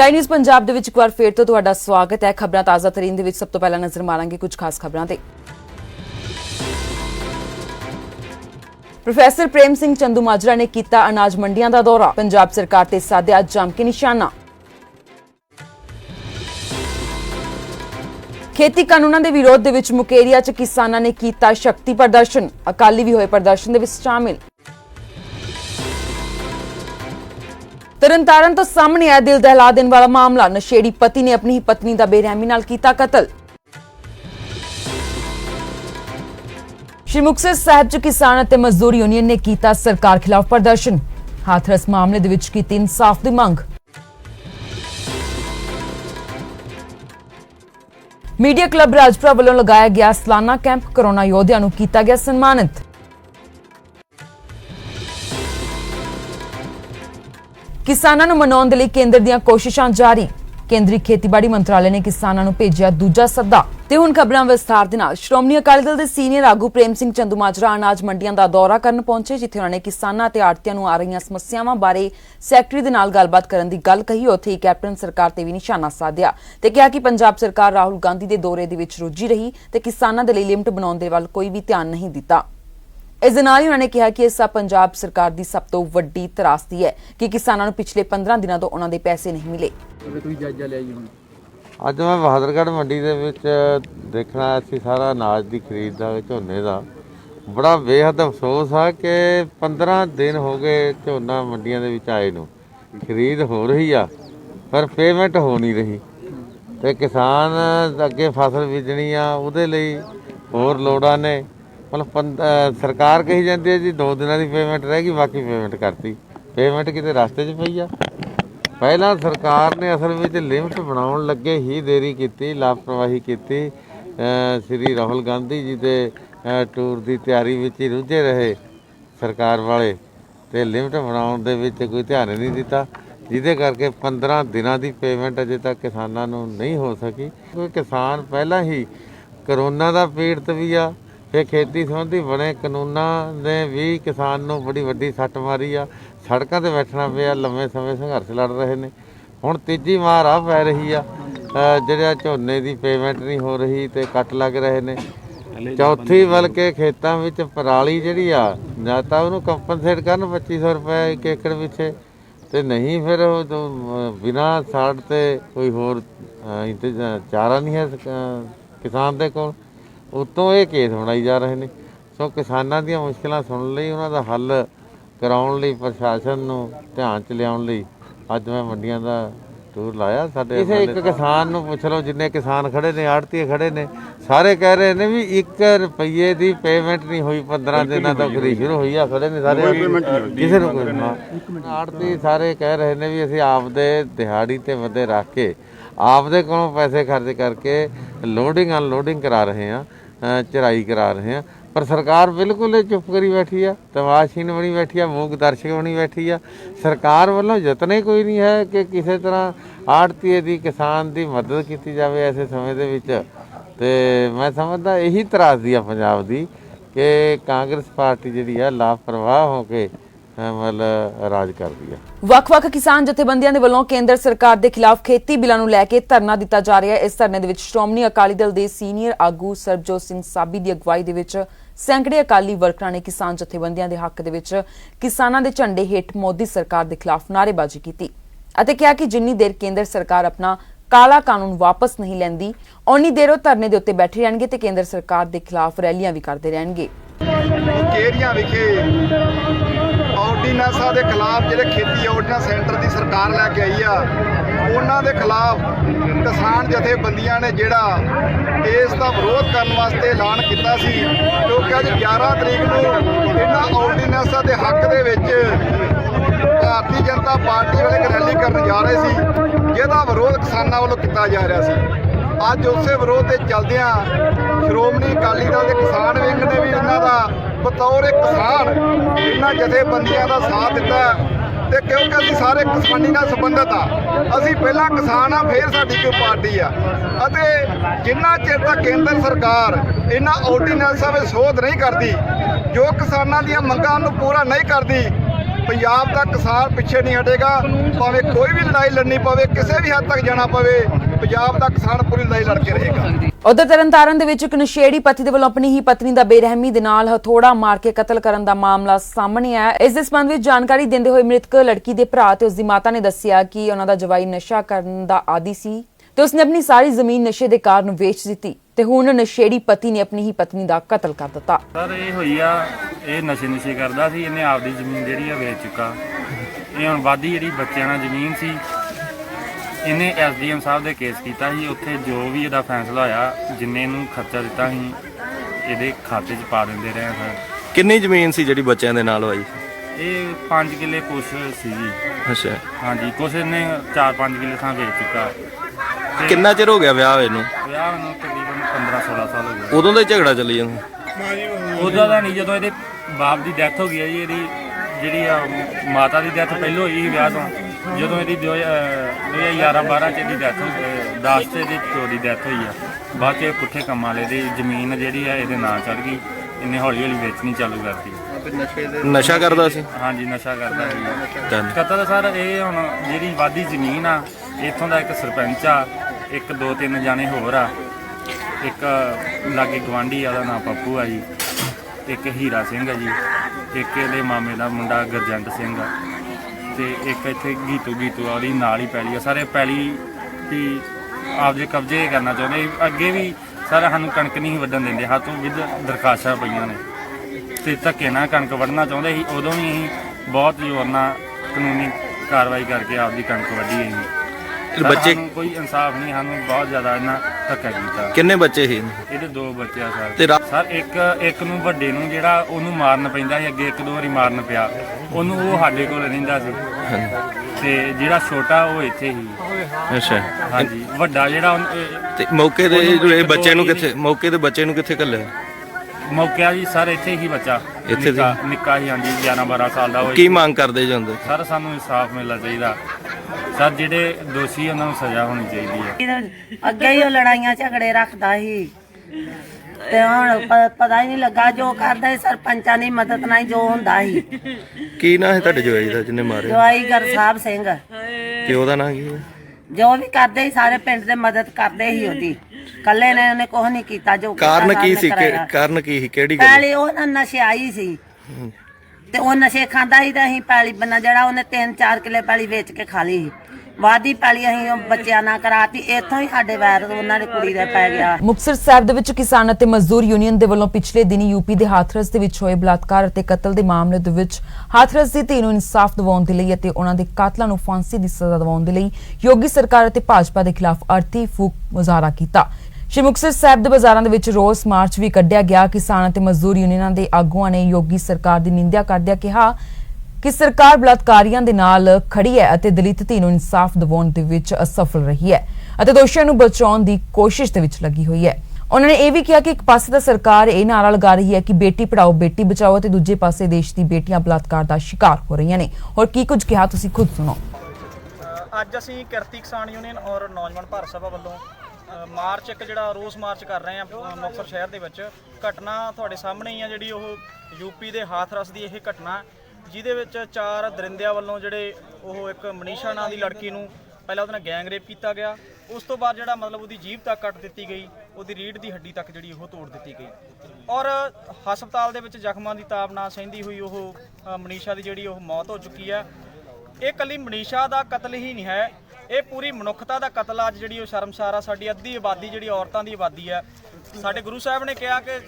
Sky news Punjab ਦੇ ਵਿੱਚ ਇੱਕ ਵਾਰ ਫੇਰ ਤੋਂ ਤੁਹਾਡਾ ਸਵਾਗਤ ਹੈ। ਖਬਰਾਂ ਤਾਜ਼ਾ ਤਰੀਨ ਦੇ ਵਿੱਚ ਸਭ ਤੋਂ ਪਹਿਲਾਂ ਨਜ਼ਰ ਮਾਰਾਂਗੇ ਕੁਝ ਖਾਸ ਖਬਰਾਂ ਤੇ। ਪ੍ਰੋਫੈਸਰ ਪ੍ਰੇਮ ਸਿੰਘ ਚੰਦੂਮਾਜਰਾ ਨੇ ਕੀਤਾ ਅਨਾਜ ਮੰਡੀਆਂ ਦਾ ਦੌਰਾ। ਪੰਜਾਬ ਸਰਕਾਰ ਤੇ ਸਾਧਿਆ ਜੰਮ ਕੇ ਨਿਸ਼ਾਨਾ। ਖੇਤੀ ਕਾਨੂੰਨਾਂ ਦੇ ਵਿਰੋਧ ਦੇ ਵਿੱਚ ਮੁਕੇਰੀਆ 'ਚ ਕਿਸਾਨਾਂ ਨੇ ਕੀਤਾ ਸ਼ਕਤੀ ਪ੍ਰਦਰਸ਼ਨ। ਅਕਾਲੀ ਵੀ ਹੋਏ ਪ੍ਰਦਰਸ਼ਨ ਦੇ ਵਿੱਚ ਸ਼ਾਮਿਲ। ਤਰਨਤਾਰਨ ਤੋਂ ਸਾਹਮਣੇ ਆਇਆ ਦਿਲ ਦਹਿਲਾ ਦੇਣ ਵਾਲਾ ਮਾਮਲਾ। ਨਸ਼ੇੜੀ ਪਤੀ ਨੇ ਆਪਣੀ ਹੀ ਪਤਨੀ ਦਾ ਬੇਰਹਿਮੀ ਨਾਲ ਕੀਤਾ ਕਤਲ। ਸ਼੍ਰੀ ਮੁਕਤਸਰ ਸਾਹਿਬ ਚ ਕਿਸਾਨ ਅਤੇ ਮਜ਼ਦੂਰ ਯੂਨੀਅਨ ਨੇ ਕੀਤਾ ਸਰਕਾਰ ਖਿਲਾਫ ਪ੍ਰਦਰਸ਼ਨ। ਹਾਥਰਸ ਮਾਮਲੇ ਦੇ ਵਿੱਚ ਕੀਤੀ ਇਨਸਾਫ ਦੀ ਮੰਗ। ਮੀਡੀਆ ਕਲੱਬ ਰਾਜਪੁਰਾ ਵੱਲੋਂ ਲਗਾਇਆ ਗਿਆ ਸਾਲਾਨਾ ਕੈਂਪ ਕਰੋਨਾ ਯੋਧਿਆਂ ਨੂੰ ਕੀਤਾ ਗਿਆ ਸਨਮਾਨਿਤ। ਕਿਸਾਨਾਂ ਨੂੰ ਮਨਾਉਣ ਦੇ ਲਈ ਕੇਂਦਰ ਦੀਆਂ ਕੋਸ਼ਿਸ਼ਾਂ ਜਾਰੀ। ਕੇਂਦਰੀ ਖੇਤੀਬਾੜੀ ਮੰਤਰਾਲੇ ਨੇ ਕਿਸਾਨਾਂ ਨੂੰ ਭੇਜਿਆ ਦੂਜਾ ਸੱਦਾ ਤੇ ਹੁਣ ਖਬਰਾਂ ਵਿਸਥਾਰ ਦੇ ਨਾਲ। ਸ਼੍ਰੋਮਣੀ ਅਕਾਲੀ ਦਲ ਦੇ ਸੀਨੀਅਰ ਆਗੂ ਪ੍ਰੇਮ ਸਿੰਘ ਚੰਦੂਮਾਜਰਾ ਅਨਾਜ ਮੰਡੀਆਂ ਦਾ ਦੌਰਾ ਕਰਨ ਪਹੁੰਚੇ, ਜਿੱਥੇ ਉਹਨਾਂ ਨੇ ਕਿਸਾਨਾਂ ਤੇ ਆੜਤੀਆਂ ਨੂੰ ਆ ਰਹੀਆਂ ਸਮੱਸਿਆਵਾਂ ਬਾਰੇ ਸੈਕਟਰੀ ਦੇ ਨਾਲ ਗੱਲਬਾਤ ਕਰਨ ਦੀ ਗੱਲ ਕਹੀ। ਉੱਥੇ ਹੀ ਕੈਪਟਨ ਸਰਕਾਰ ਤੇ ਵੀ ਨਿਸ਼ਾਨਾ ਸਾਧਿਆ ਤੇ ਕਿਹਾ ਕਿ ਪੰਜਾਬ ਸਰਕਾਰ ਰਾਹੁਲ ਗਾਂਧੀ ਦੇ ਦੌਰੇ ਦੇ ਵਿੱਚ ਰੁੱਝੀ ਰਹੀ ਤੇ ਕਿਸਾਨਾਂ ਦੇ ਲਈ ਲਿਮਟ ਬਣਾਉਣ ਦੇ ਵੱਲ ਕੋਈ ਵੀ ਧਿਆਨ ਨਹੀਂ ਦਿੱਤਾ। ਇਸ ਦੇ ਨਾਲ ਹੀ ਉਹਨਾਂ ਨੇ ਕਿਹਾ ਕਿ ਇਹ ਸਭ ਪੰਜਾਬ ਸਰਕਾਰ ਦੀ ਸਭ ਤੋਂ ਵੱਡੀ ਤਰਾਸਦੀ ਹੈ ਕਿ ਕਿਸਾਨਾਂ ਨੂੰ ਪਿਛਲੇ 15 ਦਿਨਾਂ ਤੋਂ ਉਹਨਾਂ ਦੇ ਪੈਸੇ ਨਹੀਂ ਮਿਲੇ। ਤੁਸੀਂ ਜਾਇਜ਼ਾ ਲਿਆ ਜੀ ਹੁਣ। ਅੱਜ ਮੈਂ ਬਹਾਦਰਗੜ੍ਹ ਮੰਡੀ ਦੇ ਵਿੱਚ ਦੇਖਣਾ ਆਇਆ ਸੀ ਸਾਰਾ ਅਨਾਜ ਦੀ ਖਰੀਦ ਦਾ ਝੋਨੇ ਦਾ। ਬੜਾ ਬੇਹੱਦ ਅਫਸੋਸ ਆ ਕਿ 15 ਦਿਨ ਹੋ ਗਏ ਝੋਨਾ ਮੰਡੀਆਂ ਦੇ ਵਿੱਚ ਆਏ ਨੂੰ। ਖਰੀਦ ਹੋ ਰਹੀ ਆ ਪਰ ਪੇਮੈਂਟ ਹੋ ਨਹੀਂ ਰਹੀ। ਤੇ ਕਿਸਾਨ ਅੱਗੇ ਫਸਲ ਬੀਜਣੀ ਆ ਉਹਦੇ ਲਈ ਹੋਰ ਲੋੜਾਂ ਨੇ। ਮਤਲਬ ਪੰਦ- ਅਹ ਸਰਕਾਰ ਕਹੀ ਜਾਂਦੀ ਹੈ ਜੀ, ਦੋ ਦਿਨਾਂ ਦੀ ਪੇਮੈਂਟ ਰਹਿ ਗਈ, ਬਾਕੀ ਪੇਮੈਂਟ ਕਰਤੀ। ਪੇਮੈਂਟ ਕਿਤੇ ਰਸਤੇ 'ਚ ਪਈ ਆ। ਪਹਿਲਾਂ ਸਰਕਾਰ ਨੇ ਅਸਲ ਵਿੱਚ ਲਿਮਟ ਬਣਾਉਣ ਲੱਗੇ ਹੀ ਦੇਰੀ ਕੀਤੀ, ਲਾਪਰਵਾਹੀ ਕੀਤੀ। ਅਹ ਸ੍ਰੀ ਰਾਹੁਲ ਗਾਂਧੀ ਜੀ ਦੇ, ਅਹ ਟੂਰ ਦੀ ਤਿਆਰੀ ਵਿੱਚ ਹੀ ਰੁੱਝੇ ਰਹੇ ਸਰਕਾਰ ਵਾਲੇ ਤੇ ਲਿਮਟ ਬਣਾਉਣ ਦੇ ਵਿੱਚ ਕੋਈ ਧਿਆਨ ਹੀ ਨਹੀਂ ਦਿੱਤਾ, ਜਿਹਦੇ ਕਰਕੇ 15 ਦਿਨਾਂ ਦੀ ਪੇਮੈਂਟ ਅਜੇ ਤੱਕ ਕਿਸਾਨਾਂ ਨੂੰ ਨਹੀਂ ਹੋ ਸਕੀ। ਕਿਉਂਕਿ ਕਿਸਾਨ ਪਹਿਲਾਂ ਹੀ ਕਰੋਨਾ ਦਾ ਪੀੜਤ ਵੀ ਆ ਫਿਰ ਖੇਤੀ ਸੰਬੰਧੀ ਬਣੇ ਕਾਨੂੰਨਾਂ ਨੇ ਵੀ ਕਿਸਾਨ ਨੂੰ ਬੜੀ ਵੱਡੀ ਸੱਟ ਮਾਰੀ ਆ। ਸੜਕਾਂ ਤੇ ਬੈਠਣਾ ਪਿਆ ਲੰਮੇ ਸਮੇਂ ਸੰਘਰਸ਼ ਲੜ ਰਹੇ ਨੇ। ਹੁਣ ਤੀਜੀ ਮਾਰ ਆ ਪੈ ਰਹੀ ਆ। ਅਹ ਜਿਹੜਾ ਝੋਨੇ ਦੀ ਪੇਮੈਂਟ ਨਹੀਂ ਹੋ ਰਹੀ ਤੇ ਕੱਟ ਲੱਗ ਰਹੇ ਨੇ। ਚੌਥੀ ਬਲਕਿ ਖੇਤਾਂ ਵਿੱਚ ਪਰਾਲੀ ਜਿਹੜੀ ਆ ਜਾਂ ਤਾਂ ਉਹਨੂੰ ਕੰਪਨਸੇਟ ਕਰਨ 2500 ਰੁਪਏ ਇੱਕ ਏਕੜ ਪਿੱਛੇ ਤੇ ਨਹੀਂ ਫਿਰ ਉਹ ਜੋ, ਬਿਨਾਂ ਸਾੜ ਤੇ ਕੋਈ ਹੋਰ ਅਹ, ਚਾਰਾ ਨਹੀਂ ਹੈ ਕਿਸਾਨ ਦੇ ਕੋਲ। ਉਤੋਂ ਇਹ ਕੇਸ ਬਣਾਈ ਜਾ ਰਹੇ ਨੇ। ਸੋ ਕਿਸਾਨਾਂ ਦੀਆਂ ਮੁਸ਼ਕਲਾਂ ਸੁਣਨ ਲਈ ਉਹਨਾਂ ਦਾ ਹੱਲ ਕਰਾਉਣ ਲਈ ਪ੍ਰਸ਼ਾਸਨ ਨੂੰ ਧਿਆਨ ਚ ਲਿਆਉਣ ਲਈ ਅੱਜ ਮੈਂ ਮੰਡੀਆਂ ਦਾ ਟੂਰ ਲਾਇਆ। ਸਾਡੇ ਕਿਸੇ ਇੱਕ ਕਿਸਾਨ ਨੂੰ ਪੁੱਛ ਲਓ ਜਿੰਨੇ ਕਿਸਾਨ ਖੜੇ ਨੇ ਆੜਤੀ ਖੜੇ ਨੇ ਸਾਰੇ ਕਹਿ ਰਹੇ ਨੇ ਵੀ 1 ਰੁਪਏ ਦੀ ਪੇਮੈਂਟ ਨਹੀਂ ਹੋਈ 15 ਦਿਨਾਂ ਤੋਂ ਖਰੀਦ ਸ਼ੁਰੂ ਹੋਈ ਆ ਖੜੇ ਨੇ ਸਾਰੇ। ਕਿਸੇ ਨੂੰ ਕੋਈ ਆੜਤੀ ਸਾਰੇ ਕਹਿ ਰਹੇ ਨੇ ਵੀ ਅਸੀਂ ਆਪਦੇ ਦਿਹਾੜੀ ਤੇ ਬੰਦੇ ਰੱਖ ਕੇ ਆਪਦੇ ਕੋਲੋਂ ਪੈਸੇ ਖਰਚ ਕਰਕੇ ਲੋਡਿੰਗ ਅਨਲੋਡਿੰਗ ਕਰਾ ਰਹੇ ਆ ਚੜਾਈ ਕਰਾ ਰਹੇ ਆ ਪਰ ਸਰਕਾਰ ਬਿਲਕੁਲ ਹੀ ਚੁੱਪ ਕਰੀ ਬੈਠੀ ਆ। ਤਮਾਸ਼ੀਨ ਬਣੀ ਬੈਠੀ ਆ ਮੂਕ ਦਰਸ਼ਕ ਬਣੀ ਬੈਠੀ ਆ। ਸਰਕਾਰ ਵੱਲੋਂ ਯਤਨ ਹੀ ਕੋਈ ਨਹੀਂ ਹੈ ਕਿ ਕਿਸੇ ਤਰ੍ਹਾਂ ਆੜਤੀਏ ਦੀ, ਕਿਸਾਨ ਦੀ ਮਦਦ ਕੀਤੀ ਜਾਵੇ ਐਸੇ ਸਮੇਂ ਦੇ ਵਿੱਚ। ਤੇ ਮੈਂ ਸਮਝਦਾ ਇਹੀ ਤਰਾਸਦੀ ਆ ਪੰਜਾਬ ਦੀ ਕਿ ਕਾਂਗਰਸ ਪਾਰਟੀ ਜਿਹੜੀ ਆ, ਲਾਪਰਵਾਹ ਹੋ ਕੇ ਮਤਲਬ ਰਾਜ ਕਰਦੀ ਆ। ਵੱਖ-ਵੱਖ ਕਿਸਾਨ ਜਥੇਬੰਦੀਆਂ ਦੇ ਵੱਲੋਂ ਕੇਂਦਰ ਸਰਕਾਰ ਦੇ ਖਿਲਾਫ ਖੇਤੀ ਬਿੱਲਾਂ ਨੂੰ ਲੈ ਕੇ ਧਰਨਾ ਦਿੱਤਾ ਜਾ ਰਿਹਾ ਹੈ। ਇਸ ਧਰਨੇ ਦੇ ਵਿੱਚ ਸ਼੍ਰੋਮਣੀ ਅਕਾਲੀ ਦਲ ਦੇ ਸੀਨੀਅਰ ਆਗੂ ਸਰਬਜੋਤ ਸਿੰਘ ਸਾਬੀ ਦੀ ਅਗਵਾਈ ਦੇ ਵਿੱਚ ਸੈਂਕੜੇ ਅਕਾਲੀ ਵਰਕਰਾਂ ਨੇ ਕਿਸਾਨ ਜਥੇਬੰਦੀਆਂ ਦੇ ਹੱਕ ਦੇ ਵਿੱਚ ਕਿਸਾਨਾਂ ਦੇ ਝੰਡੇ ਹੇਠ ਮੋਦੀ ਸਰਕਾਰ ਦੇ ਖਿਲਾਫ ਨਾਅਰੇਬਾਜ਼ੀ ਕੀਤੀ ਅਤੇ ਕਿਹਾ ਕਿ ਜਿੰਨੀ ਦੇਰ ਕੇਂਦਰ ਸਰਕਾਰ ਆਪਣਾ ਕਾਲਾ ਕਾਨੂੰਨ ਵਾਪਸ ਨਹੀਂ ਲੈਂਦੀ ਓਨੀ ਦੇਰ ਉਹ ਧਰਨੇ ਦੇ ਉੱਤੇ ਬੈਠੇ ਰਹਿਣਗੇ ਤੇ ਕੇਂਦਰ ਸਰਕਾਰ ਦੇ ਖਿਲਾਫ ਰੈਲੀਆਂ ਵੀ ਕਰਦੇ ਰਹਿਣਗੇ। ਕੇਰੀਆਂ ਵਿਖੇ ਆਰਡੀਨੈਂਸਾਂ ਦੇ ਖਿਲਾਫ ਜਿਹੜੇ ਖੇਤੀ ਆਰਡੀਨੈਂਸ ਸੈਂਟਰ ਦੀ ਸਰਕਾਰ ਲੈ ਕੇ ਆਈ ਆ। ਉਹਨਾਂ ਦੇ ਖਿਲਾਫ ਕਿਸਾਨ ਜਥੇਬੰਦੀਆਂ ਨੇ ਜਿਹੜਾ ਇਸ ਦਾ ਵਿਰੋਧ ਕਰਨ ਵਾਸਤੇ ਐਲਾਨ ਕੀਤਾ ਸੀ, ਕਿਉਂਕਿ ਅੱਜ 11 ਤਰੀਕ ਨੂੰ ਇਹਨਾਂ ਆਰਡੀਨੈਂਸਾਂ ਦੇ ਹੱਕ ਦੇ ਵਿੱਚ ਭਾਰਤੀ ਜਨਤਾ ਪਾਰਟੀ ਵਾਲੇ ਇੱਕ ਰੈਲੀ ਕਰਨ ਜਾ ਰਹੇ ਸੀ, ਜਿਹਦਾ ਵਿਰੋਧ ਕਿਸਾਨਾਂ ਵੱਲੋਂ ਕੀਤਾ ਜਾ ਰਿਹਾ ਸੀ। ਅੱਜ ਉਸੇ ਵਿਰੋਧ ਦੇ ਚੱਲਦਿਆਂ ਸ਼੍ਰੋਮਣੀ ਅਕਾਲੀ ਦਲ ਦੇ ਕਿਸਾਨ ਵਿੰਗ ਨੇ ਵੀ ਇਹਨਾਂ ਦਾ ਬਤੌਰ ਕਿਸਾਨ ਇਹਨਾਂ ਜਥੇਬੰਦੀਆਂ ਦਾ ਸਾਥ ਦਿੱਤਾ ਤੇ ਕਿਉਂਕਿ ਅਸੀਂ ਸਾਰੇ ਕਿਸਾਨੀ ਨਾਲ ਸੰਬੰਧਿਤ ਆ, ਅਸੀਂ ਪਹਿਲਾਂ ਕਿਸਾਨ ਆ, ਫਿਰ ਸਾਡੀ ਕੋਈ ਪਾਰਟੀ ਆ। ਅਤੇ ਜਿੰਨਾ ਚਿਰ ਤੱਕ ਕੇਂਦਰ ਸਰਕਾਰ ਇਹਨਾਂ ਆਰਡੀਨੈਂਸਾਂ ਵਿੱਚ ਸੋਧ ਨਹੀਂ ਕਰਦੀ, ਜੋ ਕਿਸਾਨਾਂ ਦੀਆਂ ਮੰਗਾਂ ਨੂੰ ਪੂਰਾ ਨਹੀਂ ਕਰਦੀ ਪੰਜਾਬ ਦਾ ਕਿਸਾਨ ਪਿੱਛੇ ਨਹੀਂ ਹਟੇਗਾ, ਭਾਵੇਂ ਕੋਈ ਵੀ ਲੜਾਈ ਲੜਨੀ ਪਵੇ, ਕਿਸੇ ਵੀ ਹੱਦ ਤੱਕ ਜਾਣਾ ਪਵੇ, ਪੰਜਾਬ ਦਾ ਕਿਸਾਨ ਪੂਰੀ ਲੜਾਈ ਲੜ ਕੇ ਰਹੇਗਾ ਉਧਰ ਤਰਨਤਾਰਨ ਦੇ ਵਿੱਚ ਇੱਕ ਨਸ਼ੇੜੀ ਪਤੀ ਦੇ ਵੱਲੋਂ ਆਪਣੀ ਹੀ ਪਤਨੀ ਦਾ ਬੇਰਹਿਮੀ ਦੇ ਨਾਲ ਹਥੋੜਾ ਮਾਰ ਕੇ ਕਤਲ ਕਰਨ ਦਾ ਮਾਮਲਾ ਸਾਹਮਣੇ ਆਇਆ ਹੈ। ਇਸ ਦੇ ਸੰਬੰਧ ਵਿੱਚ ਜਾਣਕਾਰੀ ਦਿੰਦੇ ਹੋਏ ਮ੍ਰਿਤਕ ਲੜਕੀ ਦੇ ਭਰਾ ਤੇ ਉਸ ਦੀ ਮਾਤਾ ਨੇ ਦੱਸਿਆ ਕਿ ਉਹਨਾਂ ਦਾ ਜਵਾਈ ਨਸ਼ਾ ਕਰਨ ਦਾ ਆਦੀ ਸੀ ਤੇ ਉਸਨੇ ਆਪਣੀ ਸਾਰੀ ਜ਼ਮੀਨ ਨਸ਼ੇ ਦੇ ਕਾਰਨ ਵੇਚ ਦਿੱਤੀ ਤੇ ਹੁਣ ਨਸ਼ੇੜੀ ਪਤੀ ਨੇ ਆਪਣੀ ਹੀ ਪਤਨੀ ਦਾ ਕਤਲ ਕਰ ਦਿੱਤਾ। ਸਰ ਇਹ ਹੋਈ ਆ ਇਹ ਨਸ਼ੇ ਨਸ਼ੇ ਕਰਦਾ ਸੀ ਇਹਨੇ ਆਪਦੀ ਜ਼ਮੀਨ ਜਿਹੜੀ ਆ ਵੇਚ ਚੁੱਕਾ। ਇਹ ਹੁਣ ਵਾਦੀ ਜਿਹੜੀ ਬੱਚਿਆਂ ਨਾਲ ਜ਼ਮੀਨ ਸੀ ਇਹਨੇ ਐਸਡੀਐਮ ਸਾਹਿਬ ਦੇ ਕੇਸ ਕੀਤਾ ਸੀ ਉੱਥੇ ਜੋ ਵੀ ਇਹਦਾ ਫੈਸਲਾ ਹੋਇਆ ਜਿੰਨੇ ਨੂੰ ਖਰਚਾ ਦਿੱਤਾ ਸੀ ਇਹਦੇ ਖਾਤੇ 'ਚ ਪਾ ਦਿੰਦੇ ਰਹੇ ਸਰ। ਕਿੰਨੀ ਜ਼ਮੀਨ ਸੀ ਜਿਹੜੀ ਬੱਚਿਆਂ ਦੇ ਨਾਲ ਹੋਈ? ਇਹ 5 ਕਿੱਲੇ ਕੁਛ ਸੀਗੀ ਅੱਛਾ। ਹਾਂਜੀ ਕੁਛ ਇਹਨੇ 4-5 ਕਿੱਲੇ ਥਾਂ ਵੇਚ ਚੁੱਕਾ। ਕਿੰਨਾ ਚਿਰ ਹੋ ਗਿਆ ਵਿਆਹ ਹੋਏ ਨੂੰ? ਵਿਆਹ ਨੂੰ ਤਕਰੀਬਨ 15-16 ਸਾਲ ਹੋ ਗਏ। ਉਦੋਂ ਦਾ ਹੀ ਝਗੜਾ ਚੱਲੀ ਜਾਂਦਾ। ਉਹਦਾ ਦਾ ਨਹੀਂ ਜਦੋਂ ਇਹਦੇ ਬਾਪ ਦੀ ਡੈਥ ਹੋ ਗਈ ਹੈ ਜੀ ਇਹਦੀ ਜਿਹੜੀ ਆ ਮਾਤਾ ਦੀ ਡੈਥ ਪਹਿਲਾਂ ਹੋਈ ਸੀ ਵਿਆਹ ਤੋਂ ਜਦੋਂ ਇਹਦੀ 2011 12 ਚ ਇਹਦੀ ਡੈਥ 10 ਚ ਇਹਦੀ ਪਿਓ ਦੀ ਡੈਥ ਹੋਈ ਆ। ਬਾਅਦ ਚ ਇਹ ਪੁੱਠੇ ਕੰਮਾਂ ਵਾਲੇ ਦੀ ਜ਼ਮੀਨ ਜਿਹੜੀ ਆ ਇਹਦੇ ਨਾਂ ਚੜ ਗਈ ਇਹਨੇ ਹੌਲੀ ਹੌਲੀ ਵੇਚਣੀ ਚਾਲੂ ਕਰਤੀ। ਨਸ਼ਾ ਕਰਦਾ ਸੀ? ਹਾਂਜੀ ਨਸ਼ਾ ਕਰਦਾ ਹੈ ਦਨ ਕਤਲ ਸਰ ਇਹ ਹੁਣ ਜਿਹੜੀ ਵਾਦੀ ਜ਼ਮੀਨ ਆ ਇੱਥੋਂ ਦਾ ਇੱਕ ਸਰਪੰਚ ਆ ਇੱਕ, ਦੋ, ਤਿੰਨ ਜਾਣੇ ਹੋਰ ਆ। ਇੱਕ ਲਾਗੇ ਗਵਾਂਢੀ ਆ ਦਾ ਨਾਮ ਪੱਪੂ ਆ ਜੀ। ਇੱਕ ਹੀਰਾ ਸਿੰਘ ਆ ਜੀ। ਇੱਕ ਇਹਦੇ ਮਾਮੇ ਦਾ ਮੁੰਡਾ ਗਰਜੰਟ ਸਿੰਘ ਆ। ਤੇ ਇੱਕ ਇੱਥੇ ਗੀਤੂ ਗੀਤੂ ਆ, ਉਹਦੀ ਨਾਲ ਹੀ ਪੈਲੀ ਆ। ਸਾਰੇ ਪੈਲੀ ਵੀ ਆਪਦੇ ਕਬਜ਼ੇ ਕਰਨਾ ਚਾਹੁੰਦੇ ਅੱਗੇ ਵੀ ਸਾਰਾ ਸਾਨੂੰ ਕਣਕ ਨਹੀਂ ਵੱਢਣ ਦਿੰਦੇ। ਹੱਥੋਂ ਵਿਦ ਦਰਖਾਸ਼ਾਂ ਪਈਆਂ ਨੇ। ਤੇ ਧੱਕੇ ਨਾਲ ਕਣਕ ਵੱਢਣਾ ਚਾਹੁੰਦੇ ਸੀ। ਉਦੋਂ ਵੀ ਅਸੀਂ ਬਹੁਤ ਜ਼ੋਰ ਨਾਲ ਕਾਨੂੰਨੀ ਕਾਰਵਾਈ ਕਰਕੇ ਆਪਦੀ ਕਣਕ ਵੱਢੀ ਅਸੀਂ ਬੱਚੇ ਸਾਨੂੰ ਕੋਈ ਇਨਸਾਫ ਨਹੀਂ ਸਾਨੂੰ ਬਹੁਤ ਜ਼ਿਆਦਾ ਇਹਨਾਂ ਧੱਕਾ ਕੀਤਾ। ਕਿੰਨੇ ਬੱਚੇ ਸੀ? ਇਹਦੇ ਦੋ ਬੱਚੇ ਆ ਸਰ। ਰਾ- ਸਰ ਇੱਕ ਇੱਕ ਨੂੰ ਵੱਡੇ ਨੂੰ ਜਿਹੜਾ ਉਹਨੂੰ ਮਾਰਨ ਪੈਂਦਾ ਸੀ ਅੱਗੇ ਇੱਕ ਦੋ ਵਾਰੀ ਮਾਰਨ ਪਿਆ। ਉਹਨੂੰ ਉਹ ਸਾਡੇ ਕੋਲ ਰਹਿੰਦਾ ਸੀ। ਤੇ ਜਿਹੜਾ ਛੋਟਾ ਉਹ ਇੱਥੇ ਹੀ। ਅੱਛਾ। ਹਾਂਜੀ ਵੱਡਾ ਜਿਹੜਾ ਉਹਨੂੰ- ਇਹ- ਤੇ ਮੌਕੇ ਦੇ ਜਿਹੜੇ ਬੱਚੇ ਨੂੰ ਕਿੱਥੇ ਮੌਕੇ ਦੇ ਬੱਚੇ ਨੂੰ ਕਿੱਥੇ ਘੱਲਿਆ? ਮੌਕਿਆ ਜੀ ਸਰ ਇੱਥੇ ਹੀ ਬੱਚਾ। ਇੱਥੇ ਸੀ? ਨਿੱਕਾ- ਨਿੱਕਾ ਹੀ ਹਾਂਜੀ 11 12 ਸਾਲ ਦਾ ਉਹ ਕੀ ਮੰਗ ਕਰਦੇ ਜਾਂਦੇ? ਸਰ ਸਾਨੂੰ ਇਨਸਾਫ ਮਿਲਣਾ ਚਾਹੀਦਾ। ਸਰ ਜਿਹੜੇ ਦੋਸ਼ੀ ਉਹਨਾਂ ਨੂੰ ਸਜ਼ਾ ਹੋਣੀ ਚਾਹੀਦੀ ਹੈ। ਅੱਗੇ ਹੀ ਉਹ ਲੜਾਈਆਂ ਝਗੜੇ ਰੱਖਦਾ ਸੀ। ਤੇ ਹੁਣ ਪ- ਪਤਾ ਹੀ ਨਹੀਂ ਲੱਗਾ ਜੋ ਕਰਦਾ ਸੀ ਸਰਪੰਚਾਂ ਦੀ ਮਦਦ ਨਾਲ ਹੀ ਜੋ ਹੁੰਦਾ ਸੀ। ਕੀ ਨਾਂ ਹੈ ਤੁਹਾਡੇ ਜਵਾਈ ਦਾ ਜਿਹਨੇ ਮਾਰਿਆ? ਜਵਾਈ ਗਰਸਾਬ ਸਿੰਘ। ਤੇ ਉਹਦਾ ਨਾਂ ਕੀ ਹੈ? ਜੋ ਵੀ ਕਰਦੇ ਸੀ ਸਾਰੇ ਪਿੰਡ ਦੇ ਮਦਦ ਕਰਦੇ ਸੀ ਉਹਦੀ। ਕੱਲੇ ਨੇ ਉਹਨੇ ਕੁਝ ਨਹੀਂ ਕੀਤਾ ਜੋ ਕੀਤਾ ਕਾਰਨ ਸਭ ਕੀ ਨੇ ਸੀ? ਕਿ- ਕਰਾਇਆ। ਕਾਰਨ ਕੀ ਸੀ? ਕਿਹੜੀ ਗੱਲ? ਪਹਿਲੇ ਉਹ ਨਾ ਨਸ਼ਿਆਈ ਸੀ। ਤੇ ਉਹ ਨਸ਼ੇ ਖਾਂਦਾ ਸੀ ਤਾਂ ਅਸੀਂ ਪੈਲੀ ਬੰਨਾ ਜਿਹੜਾ ਉਹਨੇ 3-4 ਕਿੱਲੇ ਪੈਲੀ ਵੇਚ ਕੇ ਖਾ ਲਈ ਸੀ। ਵਾਦੀ ਪੈਲੀ ਅਸੀਂ ਉਹ ਬੱਚਿਆਂ ਨਾਲ ਕਰਾਤੀ, ਇੱਥੋਂ ਹੀ ਸਾਡੇ ਵੈਰ ਉਹਨਾਂ ਦੀ ਕੁੜੀ ਦਾ ਪੈ ਗਿਆ ਮੁਕਤਸਰ ਸਾਹਿਬ ਦੇ ਵਿੱਚ ਕਿਸਾਨ ਅਤੇ ਮਜ਼ਦੂਰ ਯੂਨੀਅਨ ਦੇ ਵੱਲੋਂ ਪਿਛਲੇ ਦਿਨੀ ਯੂਪੀ ਦੇ ਹਾਥਰਸ ਦੇ ਵਿੱਚ ਹੋਏ ਬਲਾਤਕਾਰ ਅਤੇ ਕਤਲ ਦੇ ਮਾਮਲੇ ਦੇ ਵਿੱਚ ਹਾਥਰਸ ਦੀ ਧੀ ਨੂੰ ਇਨਸਾਫ ਦਿਵਾਉਣ ਦੇ ਲਈ ਅਤੇ ਉਹਨਾਂ ਦੇ ਕਾਤਲਾਂ ਨੂੰ ਫਾਂਸੀ ਦੀ ਸਜ਼ਾ ਦਿਵਾਉਣ ਦੇ ਲਈ ਯੋਗੀ ਸਰਕਾਰ ਅਤੇ ਭਾਜਪਾ ਦੇ ਖਿਲਾਫ ਅਰਥੀ ਫੂਕ ਮੁਜ਼ਾਹਰਾ ਕੀਤਾ ਸ਼੍ਰੀ ਮੁਕਤਸਰ ਸਾਹਿਬ ਦੇ ਬਾਜ਼ਾਰਾਂ ਦੇ ਵਿੱਚ ਰੋਸ ਮਾਰਚ ਵੀ ਕੱਢਿਆ ਗਿਆ। ਕਿਸਾਨ ਅਤੇ ਮਜ਼ਦੂਰ ਯੂਨੀਅਨਾਂ ਦੇ ਆਗੂਆਂ ਨੇ ਯੋਗੀ ਸਰਕਾਰ ਦੀ ਨਿੰਦਿਆ ਕਰਦਿਆਂ ਕਿਹਾ ਕਿ ਸਰਕਾਰ ਬਲਾਤਕਾਰੀਆਂ ਦੇ ਨਾਲ ਖੜੀ ਹੈ ਅਤੇ ਦਲਿਤ ਧੀ ਨੂੰ ਇਨਸਾਫ ਦਿਵਾਉਣ ਦੇ ਵਿੱਚ ਅਸਫਲ ਰਹੀ ਹੈ ਅਤੇ ਦੋਸ਼ੀਆਂ ਨੂੰ ਬਚਾਉਣ ਦੀ ਕੋਸ਼ਿਸ਼ ਦੇ ਵਿੱਚ ਲੱਗੀ ਹੋਈ ਹੈ। ਉਹਨਾਂ ਨੇ ਇਹ ਵੀ ਕਿਹਾ ਕਿ ਇੱਕ ਪਾਸੇ ਤਾਂ ਸਰਕਾਰ ਇਹ ਨਾਰਾ ਲਗਾ ਰਹੀ ਹੈ ਕਿ ਬੇਟੀ ਪੜਾਓ ਬੇਟੀ ਬਚਾਓ ਅਤੇ ਦੂਜੇ ਪਾਸੇ ਦੇਸ਼ ਦੀ ਬੇਟੀਆਂ ਬਲਾਤਕਾਰ ਦਾ ਸ਼ਿਕਾਰ ਹੋ ਰਹੀਆਂ ਨੇ। ਹੋਰ ਕੀ ਕੁਝ ਕਿਹਾ ਤੁਸੀਂ ਖੁਦ ਸੁਣੋ। ਅੱਜ ਅਸੀਂ ਕਿਰਤੀ ਕਿਸਾਨ ਯੂਨੀਅਨ ਔਰ ਨੌਜਵਾਨ ਭਾਰਤ ਸਭਾ ਵੱਲੋਂ ਮਾਰਚ ਇੱਕ ਜਿਹੜਾ ਰੋਸ ਮਾਰਚ ਕਰ ਰਹੇ ਆ ਮੁਕਤਸਰ ਸ਼ਹਿਰ ਦੇ ਵਿੱਚ। ਘਟਨਾ ਤੁਹਾਡੇ ਸਾਹਮਣੇ ਹੀ ਆ ਜਿਹੜੀ ਉਹ ਯੂਪੀ ਦੇ ਹਾਥਰਸ ਦੀ ਇਹ ਘਟਨਾ। ਜਿਹਦੇ ਵਿੱਚ ਚਾਰ ਦਰਿੰਦਿਆਂ ਵੱਲੋਂ ਜਿਹੜੇ ਉਹ ਇੱਕ ਮਨੀਸ਼ਾ ਨਾਂ ਦੀ ਲੜਕੀ ਨੂੰ ਪਹਿਲਾਂ ਉਹਦੇ ਨਾਲ ਗੈਂਗ ਰੇਪ ਕੀਤਾ ਗਿਆ। ਉਸ ਤੋਂ ਬਾਅਦ ਜਿਹੜਾ ਮਤਲਬ ਉਹਦੀ ਜੀਭ ਤੱਕ ਕੱਟ ਦਿੱਤੀ ਗਈ, ਉਹਦੀ ਰੀੜ ਦੀ ਹੱਡੀ ਤੱਕ ਜਿਹੜੀ ਉਹ ਤੋੜ ਦਿੱਤੀ ਗਈ। ਔਰ ਹਸਪਤਾਲ ਦੇ ਵਿੱਚ ਜ਼ਖਮਾਂ ਦੀ ਤਾਬ ਨਾ ਸਹਿੰਦੀ ਹੋਈ ਉਹ ਮਨੀਸ਼ਾ ਦੀ ਜਿਹੜੀ ਉਹ ਮੌਤ ਹੋ ਚੁੱਕੀ ਹੈ। ਇਹ ਕੱਲੀ ਮਨੀਸ਼ਾ ਦਾ ਕਤਲ ਹੀ ਨਹੀਂ ਹੈ ਇਹ ਪੂਰੀ ਮਨੁੱਖਤਾ ਦਾ ਕਤਲ ਅੱਜ ਜਿਹੜੀ ਉਹ ਸ਼ਰਮਸਾਰ ਆ, ਸਾਡੀ ਅੱਧੀ ਆਬਾਦੀ ਜਿਹੜੀ ਔਰਤਾਂ ਦੀ ਆਬਾਦੀ ਹੈ ਸਾਡੇ ਗੁਰੂ ਸਾਹਿਬ ਨੇ ਕਿਹਾ ਕਿ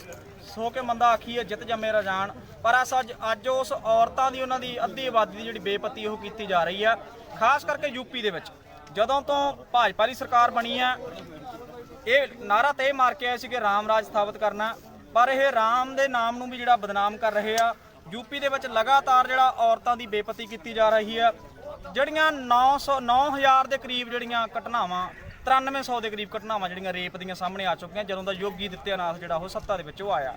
ਸੋ ਕੇ ਮੰਦਾ ਆਖੀਏ, ਜਿੱਤ ਜੰਮੇ ਰਜਾਨ ਪਰ ਅਸ ਅੱਜ ਅੱਜ ਉਸ ਔਰਤਾਂ ਦੀ, ਉਹਨਾਂ ਦੀ ਅੱਧੀ ਆਬਾਦੀ ਦੀ ਜਿਹੜੀ ਬੇਪਤੀ ਉਹ ਕੀਤੀ ਜਾ ਰਹੀ ਹੈ ਖਾਸ ਕਰਕੇ ਯੂਪੀ ਦੇ ਵਿੱਚ। ਜਦੋਂ ਤੋਂ ਭਾਜਪਾ ਦੀ ਸਰਕਾਰ ਬਣੀ ਹੈ ਇਹ ਨਾਰਾ ਤੇ ਇਹ ਮਾਰ ਕੇ ਆਏ ਸੀ ਕਿ ਰਾਮ ਰਾਜ ਸਥਾਪਿਤ ਕਰਨਾ। ਪਰ ਇਹ ਰਾਮ ਦੇ ਨਾਮ ਨੂੰ ਵੀ ਜਿਹੜਾ ਬਦਨਾਮ ਕਰ ਰਹੇ ਆ ਯੂਪੀ ਦੇ ਵਿੱਚ ਲਗਾਤਾਰ ਜਿਹੜਾ ਔਰਤਾਂ ਦੀ ਬੇਪਤੀ ਕੀਤੀ ਜਾ ਰਹੀ ਆ ਜਿਹੜੀਆਂ 900 9000 ਦੇ ਕਰੀਬ ਜਿਹੜੀਆਂ ਘਟਨਾਵਾਂ 9300 ਦੇ ਕਰੀਬ ਘਟਨਾਵਾਂ ਜਿਹੜੀਆਂ ਰੇਪ ਦੀਆਂ ਸਾਹਮਣੇ ਆ ਚੁੱਕੀਆਂ, ਜਦੋਂ ਦਾ ਯੋਗੀ ਦਿੱਤਿਆਨਾਥ ਜਿਹੜਾ ਉਹ ਸੱਤਾ ਦੇ ਵਿੱਚ ਉਹ ਆਇਆ।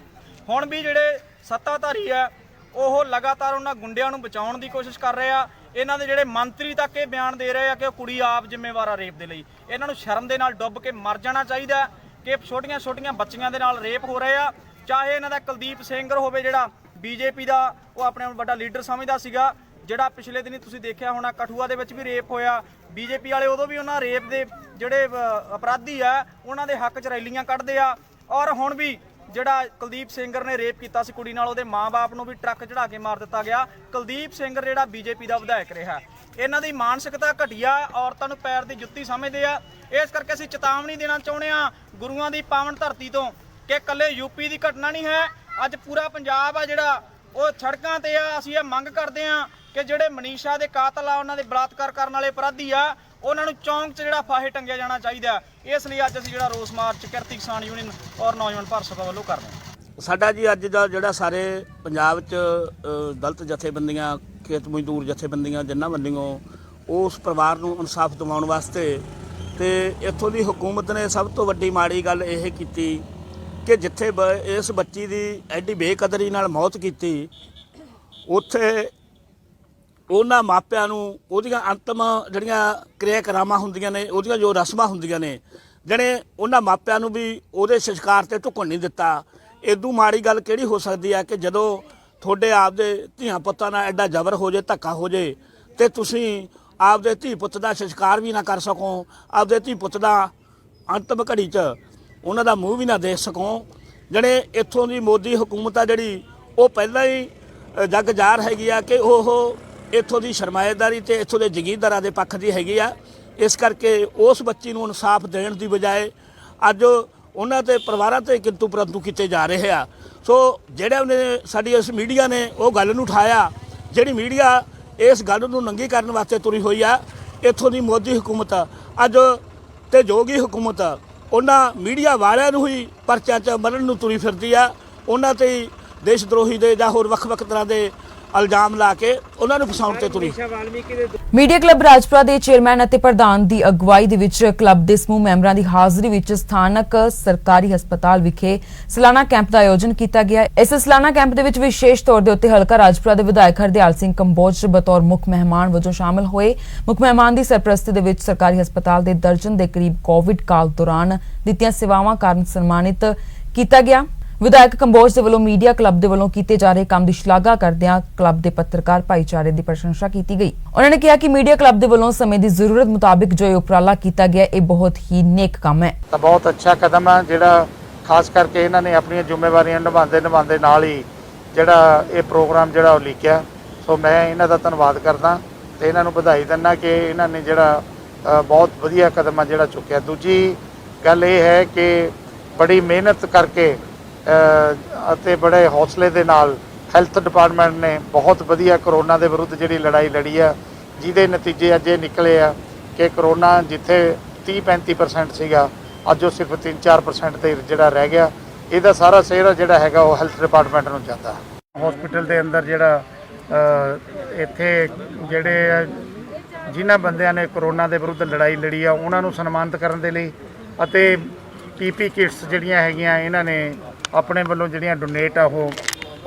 ਹੁਣ ਵੀ ਜਿਹੜੇ ਸੱਤਾਧਾਰੀ ਆ, ਉਹ ਲਗਾਤਾਰ ਉਹਨਾਂ ਗੁੰਡਿਆਂ ਨੂੰ ਬਚਾਉਣ ਦੀ ਕੋਸ਼ਿਸ਼ ਕਰ ਰਹੇ ਆ। ਇਹਨਾਂ ਦੇ ਜਿਹੜੇ ਮੰਤਰੀ ਤੱਕ ਇਹ ਬਿਆਨ ਦੇ ਰਹੇ ਆ ਕਿ ਉਹ ਕੁੜੀ ਆਪ ਜ਼ਿੰਮੇਵਾਰ ਆ ਰੇਪ ਦੇ ਲਈ। ਇਹਨਾਂ ਨੂੰ ਸ਼ਰਮ ਦੇ ਨਾਲ ਡੁੱਬ ਕੇ ਮਰ ਜਾਣਾ ਚਾਹੀਦਾ ਕਿ ਛੋਟੀਆਂ ਛੋਟੀਆਂ ਬੱਚੀਆਂ ਦੇ ਨਾਲ ਰੇਪ ਹੋ ਰਹੇ ਆ। ਚਾਹੇ ਇਹਨਾਂ ਦਾ ਕੁਲਦੀਪ ਸਿੰਘ ਹੋਵੇ ਜਿਹੜਾ ਬੀਜੇਪੀ ਦਾ, ਉਹ ਆਪਣੇ ਆਪ ਨੂੰ ਵੱਡਾ ਲੀਡਰ ਸਮਝਦਾ ਸੀਗਾ। ਜਿਹੜਾ ਪਿਛਲੇ ਦਿਨੀ ਤੁਸੀਂ ਦੇਖਿਆ ਹੋਣਾ, ਕਠੂਆ ਦੇ ਵਿੱਚ ਵੀ ਰੇਪ ਹੋਇਆ। ਬੀਜੇਪੀ ਵਾਲੇ ਉਦੋਂ ਵੀ ਉਹਨਾਂ ਰੇਪ ਦੇ ਜਿਹੜੇ ਅਪਰਾਧੀ ਆ, ਉਹਨਾਂ ਦੇ ਹੱਕ 'ਚ ਰੈਲੀਆਂ ਕੱਢਦੇ ਆ। ਔਰ ਹੁਣ ਵੀ ਜਿਹੜਾ ਕੁਲਦੀਪ ਸਿੰਘਰ ਨੇ ਰੇਪ ਕੀਤਾ ਸੀ ਕੁੜੀ ਨਾਲ, ਉਹਦੇ ਮਾਪੇ ਨੂੰ ਵੀ ਟਰੱਕ ਚੜਾ ਕੇ ਮਾਰ ਦਿੱਤਾ ਗਿਆ। ਕੁਲਦੀਪ ਸਿੰਘਰ ਜਿਹੜਾ ਬੀਜੇਪੀ ਦਾ ਵਿਧਾਇਕ ਰਿਹਾ। ਇਹਨਾਂ ਦੀ ਮਾਨਸਿਕਤਾ ਘਟੀਆ ਔਰਤਾਂ ਨੂੰ ਪੈਰ ਦੀ ਜੁੱਤੀ ਸਮਝਦੇ ਆ। ਇਸ ਕਰਕੇ ਅਸੀਂ ਚੇਤਾਵਨੀ ਦੇਣਾ ਚਾਹੁੰਦੇ ਆ ਗੁਰੂਆਂ ਦੀ ਪਾਵਨ ਧਰਤੀ ਤੋਂ ਕਿ ਇਕੱਲੇ ਯੂਪੀ ਦੀ ਘਟਨਾ ਨਹੀਂ ਹੈ। ਅੱਜ ਪੂਰਾ ਪੰਜਾਬ ਆ ਜਿਹੜਾ, ਉਹ ਸੜਕਾਂ ਤੇ ਆ, ਅਸੀਂ ਇਹ ਮੰਗ ਕਰਦੇ ਆ ਕਿ ਜਿਹੜੇ ਮਨੀਸ਼ਾ ਦੇ ਕਾਤਲ ਆ, ਉਹਨਾਂ ਦੇ ਬਲਾਤਕਾਰ ਕਰਨ ਵਾਲੇ ਅਪਰਾਧੀ ਆ, ਉਹਨਾਂ ਨੂੰ ਚੌਂਕ 'ਚ ਜਿਹੜਾ ਫਾਹੇ ਟੰਗਿਆ ਜਾਣਾ ਚਾਹੀਦਾ। ਇਸ ਲਈ ਅੱਜ ਅਸੀਂ ਜਿਹੜਾ ਰੋਸ ਮਾਰਚ ਕਿਰਤੀ ਕਿਸਾਨ ਯੂਨੀਅਨ ਔਰ ਨੌਜਵਾਨ ਭਾਰਤ ਸਭਾ ਵੱਲੋਂ ਕਰ ਰਹੇ ਹਾਂ। ਸਾਡਾ ਜੀ ਅੱਜ ਦਾ ਜਿਹੜਾ ਸਾਰੇ ਪੰਜਾਬ 'ਚ ਦਲਤ ਜਥੇਬੰਦੀਆਂ, ਖੇਤ ਮਜ਼ਦੂਰ ਜਥੇਬੰਦੀਆਂ, ਜਿੰਨਾ ਬੰਦੀਆਂ ਉਸ ਪਰਿਵਾਰ ਨੂੰ ਇਨਸਾਫ ਦਿਵਾਉਣ ਵਾਸਤੇ ਤੇ ਇੱਥੋਂ ਦੀ ਹਕੂਮਤ ਨੇ ਸਭ ਤੋਂ ਵੱਡੀ ਮਾੜੀ ਗੱਲ ਇਹ ਕੀਤੀ ਕਿ ਜਿੱਥੇ ਬ- ਇਸ ਬੱਚੀ ਦੀ ਐਡੀ ਬੇਕਦਰੀ ਨਾਲ ਮੌਤ ਕੀਤੀ, ਉੱਥੇ ਉਹਨਾਂ ਮਾਪਿਆਂ ਨੂੰ ਉਹਦੀਆਂ ਅੰਤਮ ਜਿਹੜੀਆਂ ਕਿਰਿਆ ਕਰਾਮਾਂ ਹੁੰਦੀਆਂ ਨੇ, ਉਹਦੀਆਂ ਜੋ ਰਸਮਾਂ ਹੁੰਦੀਆਂ ਨੇ, ਜਿਹੜੇ ਉਹਨਾਂ ਮਾਪਿਆਂ ਨੂੰ ਵੀ ਉਹਦੇ ਸੰਸਕਾਰ ਤੇ ਢੁਕਣ ਨਹੀਂ ਦਿੱਤਾ। ਇਦੋਂ ਮਾੜੀ ਗੱਲ ਕਿਹੜੀ ਹੋ ਸਕਦੀ ਹੈ ਕਿ ਜਦੋਂ ਤੁਹਾਡੇ ਆਪਦੇ ਧੀਆਂ ਪੁੱਤਾਂ ਨਾਲ ਐਡਾ ਜ਼ਬਰ ਹੋ ਜੇ, ਧੱਕਾ ਹੋ ਜੇ, ਤੇ ਤੁਸੀਂ ਆਪਦੇ ਧੀ ਪੁੱਤ ਦਾ ਸੰਸਕਾਰ ਵੀ ਨਾ ਕਰ ਸਕੋ, ਆਪਦੇ ਧੀ ਪੁੱਤ ਦਾ ਅੰਤਮ ਘੜੀ 'ਚ ਉਹਨਾਂ ਦਾ ਮੂੰਹ ਵੀ ਨਾ ਦੇਖ ਸਕੋ। ਜਿਹੜੇ ਇੱਥੋਂ ਦੀ ਮੋਦੀ ਹਕੂਮਤ ਆ ਜਿਹੜੀ, ਉਹ ਪਹਿਲਾਂ ਹੀ ਜੱਗ ਜ਼ਾਹਰ ਹੈਗੀ ਆ ਕਿ ਉਹ ਇੱਥੋਂ ਦੀ ਸਰਮਾਏਦਾਰੀ ਤੇ ਇੱਥੋਂ ਦੇ ਜ਼ਗੀਰਦਾਰਾਂ ਦੇ ਪੱਖ ਦੀ ਹੈਗੀ ਆ। ਇਸ ਕਰਕੇ ਉਸ ਬੱਚੀ ਨੂੰ ਇਨਸਾਫ ਦੇਣ ਦੀ ਬਜਾਏ ਅੱਜ ਉਹਨਾਂ ਤੇ ਪਰਿਵਾਰਾਂ ਤੇ ਕਿੰਤੂ ਪਰੰਤੂ ਕੀਤੇ ਜਾ ਰਹੇ ਆ। ਸੋ ਜਿਹੜੇ ਉਹਨੇ ਸਾਡੀ ਇਸ ਮੀਡੀਆ ਨੇ ਉਹ ਗੱਲ ਨੂੰ ਉਠਾਇਆ, ਜਿਹੜੀ ਮੀਡੀਆ ਇਸ ਗੱਲ ਨੂੰ ਨੰਗੀ ਕਰਨ ਵਾਸਤੇ ਤੁਰੀ ਹੋਈ ਆ, ਇੱਥੋਂ ਦੀ ਮੋਦੀ ਹਕੂਮਤ, ਅੱਜ ਤੇ ਜੋਗੀ ਹਕੂਮਤ, ਉਹਨਾਂ ਮੀਡੀਆ ਵਾਲਿਆਂ ਨੂੰ ਹੀ ਪਰਚਾ ਚ ਮਰਨ ਨੂੰ ਤੁਰੀ ਫਿਰਦੀ ਆ। ਉਹਨਾਂ ਤੇ ਦੇਸ਼ ਦਰੋਹੀ ਦੇ ਜਾਂ ਹੋਰ ਵੱਖ-ਵੱਖ ਤਰ੍ਹਾਂ ਦੇ ਇਲਜ਼ਾਮ ਲਾ ਕੇ ਉਹਨਾਂ ਨੂੰ ਫਸਾਉਣ ਤੇ ਤੁਰੀ। ਮੀਡੀਆ ਕਲੱਬ ਰਾਜਪੁਰਾ ਦੇ ਚੇਅਰਮੈਨ ਅਤੇ ਪ੍ਰਧਾਨ ਦੀ ਅਗਵਾਈ ਦੇ ਵਿੱਚ ਕਲੱਬ ਦੇ ਸਮੂਹ ਮੈਂਬਰਾਂ ਦੀ ਹਾਜ਼ਰੀ ਵਿੱਚ ਸਥਾਨਕ ਸਰਕਾਰੀ ਹਸਪਤਾਲ ਵਿਖੇ ਸਾਲਾਨਾ ਕੈਂਪ ਦਾ ਆਯੋਜਨ ਕੀਤਾ ਗਿਆ। ਇਸ ਸਾਲਾਨਾ ਕੈਂਪ ਦੇ ਵਿੱਚ ਵਿਸ਼ੇਸ਼ ਤੌਰ ਦੇ ਉੱਤੇ ਹਲਕਾ ਰਾਜਪੁਰਾ ਦੇ ਵਿਧਾਇਕ ਹਰਦਿਆਲ ਸਿੰਘ ਕੰਬੋਜ ਬਤੌਰ ਮੁੱਖ ਮਹਿਮਾਨ ਵਜੋਂ ਸ਼ਾਮਲ ਹੋਏ। ਮੁੱਖ ਮਹਿਮਾਨ ਦੀ ਸਰਪ੍ਰਸਤੀ ਦੇ ਵਿੱਚ ਸਰਕਾਰੀ ਹਸਪਤਾਲ ਦੇ ਦਰਜਨ ਦੇ ਕਰੀਬ ਕੋਵਿਡ ਕਾਲ ਦੌਰਾਨ ਦਿੱਤੀਆਂ ਸੇਵਾਵਾਂ ਕਾਰਨ ਸਨਮਾਨਿਤ ਕੀਤਾ ਗਿਆ। ਵਿਧਾਇਕ ਕੰਬੋਜ ਦੇ ਵੱਲੋਂ ਮੀਡੀਆ ਕਲੱਬ ਦੇ ਵੱਲੋਂ ਕੀਤੇ ਜਾ ਰਹੇ ਕੰਮ ਦੀ ਸ਼ਲਾਘਾ ਕਰਦਿਆਂ ਕਲੱਬ ਦੇ ਪੱਤਰਕਾਰ ਭਾਈਚਾਰੇ ਦੀ ਪ੍ਰਸ਼ੰਸਾ ਕੀਤੀ ਗਈ। ਉਹਨਾਂ ਨੇ ਕਿਹਾ ਕਿ ਮੀਡੀਆ ਕਲੱਬ ਦੇ ਵੱਲੋਂ ਸਮੇਂ ਦੀ ਜ਼ਰੂਰਤ ਮੁਤਾਬਿਕ ਜੋ ਇਹ ਉਪਰਾਲਾ ਕੀਤਾ ਗਿਆ, ਇਹ ਬਹੁਤ ਹੀ ਨੇਕ ਕੰਮ ਹੈ। ਤਾਂ ਬਹੁਤ ਅੱਛਾ ਕਦਮ ਆ, ਜਿਹੜਾ ਖਾਸ ਕਰਕੇ ਇਹਨਾਂ ਨੇ ਆਪਣੀਆਂ ਜ਼ਿੰਮੇਵਾਰੀਆਂ ਨਿਭਾਉਂਦੇ ਨਿਭਾਉਂਦੇ ਨਾਲ ਹੀ ਜਿਹੜਾ ਇਹ ਪ੍ਰੋਗਰਾਮ ਜਿਹੜਾ ਉਹ ਲਿਖਿਆ। ਸੋ ਮੈਂ ਇਹਨਾਂ ਦਾ ਧੰਨਵਾਦ ਕਰਦਾ ਤੇ ਇਹਨਾਂ ਨੂੰ ਵਧਾਈ ਦਿੰਦਾ ਕਿ ਇਹਨਾਂ ਨੇ ਜਿਹੜਾ ਬਹੁਤ ਵਧੀਆ ਕਦਮ ਆ ਜਿਹੜਾ ਚੁੱਕਿਆ। ਦੂਜੀ ਗੱਲ ਇਹ ਹੈ ਕਿ ਬੜੀ ਮਿਹਨਤ ਕਰਕੇ ਅਤੇ ਬੜੇ ਹੌਸਲੇ ਦੇ ਨਾਲ ਹੈਲਥ ਡਿਪਾਰਟਮੈਂਟ ਨੇ ਬਹੁਤ ਵਧੀਆ ਕਰੋਨਾ ਦੇ ਵਿਰੁੱਧ ਜਿਹੜੀ ਲੜਾਈ ਲੜੀ ਆ, ਜਿਹਦੇ ਨਤੀਜੇ ਅੱਜ ਇਹ ਨਿਕਲੇ ਆ ਕਿ ਕਰੋਨਾ ਜਿੱਥੇ 30-35% ਸੀਗਾ, ਅੱਜ ਉਹ ਸਿਰਫ 3-4% ਤੇ ਜਿਹੜਾ ਰਹਿ ਗਿਆ, ਇਹਦਾ ਸਾਰਾ ਸਿਹਰਾ ਜਿਹੜਾ ਹੈਗਾ ਉਹ ਹੈਲਥ ਡਿਪਾਰਟਮੈਂਟ ਨੂੰ ਜਾਂਦਾ। ਹਸਪੀਟਲ ਦੇ ਅੰਦਰ ਜਿਹੜਾ ਇੱਥੇ ਜਿਹੜੇ ਜਿਨ੍ਹਾਂ ਬੰਦਿਆਂ ਨੇ ਕਰੋਨਾ ਦੇ ਵਿਰੁੱਧ ਲੜਾਈ ਲੜੀ ਆ, ਉਹਨਾਂ ਨੂੰ ਸਨਮਾਨਿਤ ਕਰਨ ਦੇ ਲਈ ਅਤੇ ਪੀਪੀ ਕਿਟਸ ਜਿਹੜੀਆਂ ਹੈਗੀਆਂ, ਇਹਨਾਂ ਨੇ ਆਪਣੇ ਵੱਲੋਂ ਜਿਹੜੀਆਂ ਡੋਨੇਟ ਆ ਉਹ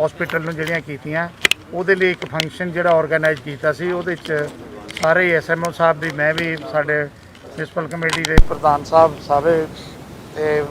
ਹਸਪੀਟਲ ਨੂੰ ਜਿਹੜੀਆਂ ਕੀਤੀਆਂ, ਉਹਦੇ ਲਈ ਇੱਕ ਫੰਕਸ਼ਨ ਜਿਹੜਾ ਆਰਗੇਨਾਈਜ਼ ਕੀਤਾ ਸੀ, ਉਹਦੇ 'ਚ ਸਾਰੇ ਐਸਐਮਓ ਸਾਹਿਬ ਵੀ, ਮੈਂ ਵੀ ਸਾਡੇ ਮਿਊਨਿਸਪਲ ਕਮੇਟੀ ਦੇ ਪ੍ਰਧਾਨ ਸਾਹਿਬ, ਸਾਰੇ ਤੇ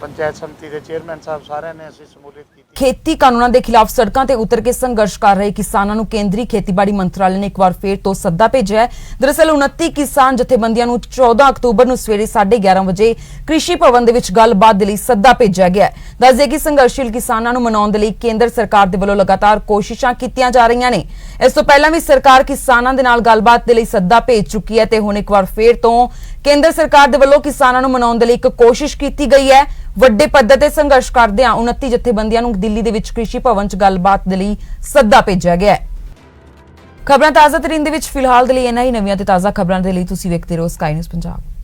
ਪੰਚਾਇਤ ਸਮਿਤੀ ਦੇ ਚੇਅਰਮੈਨ ਸਾਹਿਬ ਸਾਰਿਆਂ ਨੇ ਅਸੀਂ ਸਮੂਲਿਤ ਕੀਤੀ। ਖੇਤੀ ਕਾਨੂੰਨਾਂ ਦੇ ਖਿਲਾਫ ਸੜਕਾਂ ਤੇ ਉਤਰ ਕੇ ਸੰਘਰਸ਼ ਕਰ ਰਹੇ ਕਿਸਾਨਾਂ ਨੂੰ ਕੇਂਦਰੀ ਖੇਤੀਬਾੜੀ ਮੰਤਰਾਲੇ ਨੇ ਇੱਕ ਵਾਰ ਫੇਰ ਤੋਂ ਸੱਦਾ ਭੇਜਿਆ ਹੈ। ਦਰਅਸਲ 29 ਕਿਸਾਨ ਜਥੇਬੰਦੀਆਂ ਨੂੰ 14 ਅਕਤੂਬਰ ਨੂੰ ਸਵੇਰੇ 11:30 ਵਜੇ ਕ੍ਰਿਸ਼ੀ ਭਵਨ ਦੇ ਵਿੱਚ ਗੱਲਬਾਤ ਦੇ ਲਈ ਸੱਦਾ ਭੇਜਿਆ ਗਿਆ ਹੈ। ਦੱਸਦੇ ਕਿ ਸੰਘਰਸ਼ੀਲ ਕਿਸਾਨਾਂ ਨੂੰ ਮਨਾਉਣ ਦੇ ਲਈ ਕੇਂਦਰ ਸਰਕਾਰ ਦੇ ਵੱਲੋਂ ਲਗਾਤਾਰ ਕੋਸ਼ਿਸ਼ਾਂ ਕੀਤੀਆਂ ਜਾ ਰਹੀਆਂ ਨੇ। ਇਸ ਤੋਂ ਪਹਿਲਾਂ ਵੀ ਸਰਕਾਰ ਕਿਸਾਨਾਂ ਦੇ ਨਾਲ ਗੱਲਬਾਤ ਦੇ ਲਈ ਸੱਦਾ ਭੇਜ ਚੁੱਕੀ ਹੈ ਤੇ ਹੁਣ ਇੱਕ ਵਾਰ ਫੇਰ ਤੋਂ ਕੇਂਦਰ ਸਰਕਾਰ ਦੇ ਵੱਲੋਂ ਕਿਸਾਨਾਂ ਨੂੰ ਮਨਾਉਣ ਦੇ ਲਈ ਇੱਕ ਕੋਸ਼ਿਸ਼ ਕੀਤੀ ਗਈ ਹੈ। ਵੱਡੇ ਪੱਧਰ ਤੇ ਸੰਘਰਸ਼ ਕਰਦਿਆਂ 29 ਜਥੇਬੰਦੀਆਂ ਨੂੰ ਦਿੱਲੀ ਦੇ ਵਿੱਚ ਕ੍ਰਿਸ਼ੀ ਭਵਨ 'ਚ ਗੱਲਬਾਤ ਦੇ ਲਈ ਸੱਦਾ ਭੇਜਿਆ ਗਿਆ ਹੈ। ਖਬਰਾਂ ਤਾਜ਼ਾ ਤਰੀਨ ਦੇ ਵਿੱਚ ਫਿਲਹਾਲ ਦੇ ਲਈ ਇਹਨਾਂ ਹੀ। ਨਵੀਆਂ ਤੇ ਤਾਜ਼ਾ ਖਬਰਾਂ ਦੇ ਲਈ ਤੁਸੀਂ ਵੇਖਦੇ ਰਹੋ ਸਕਾਈ ਨਿਊਜ਼ ਪੰਜਾਬ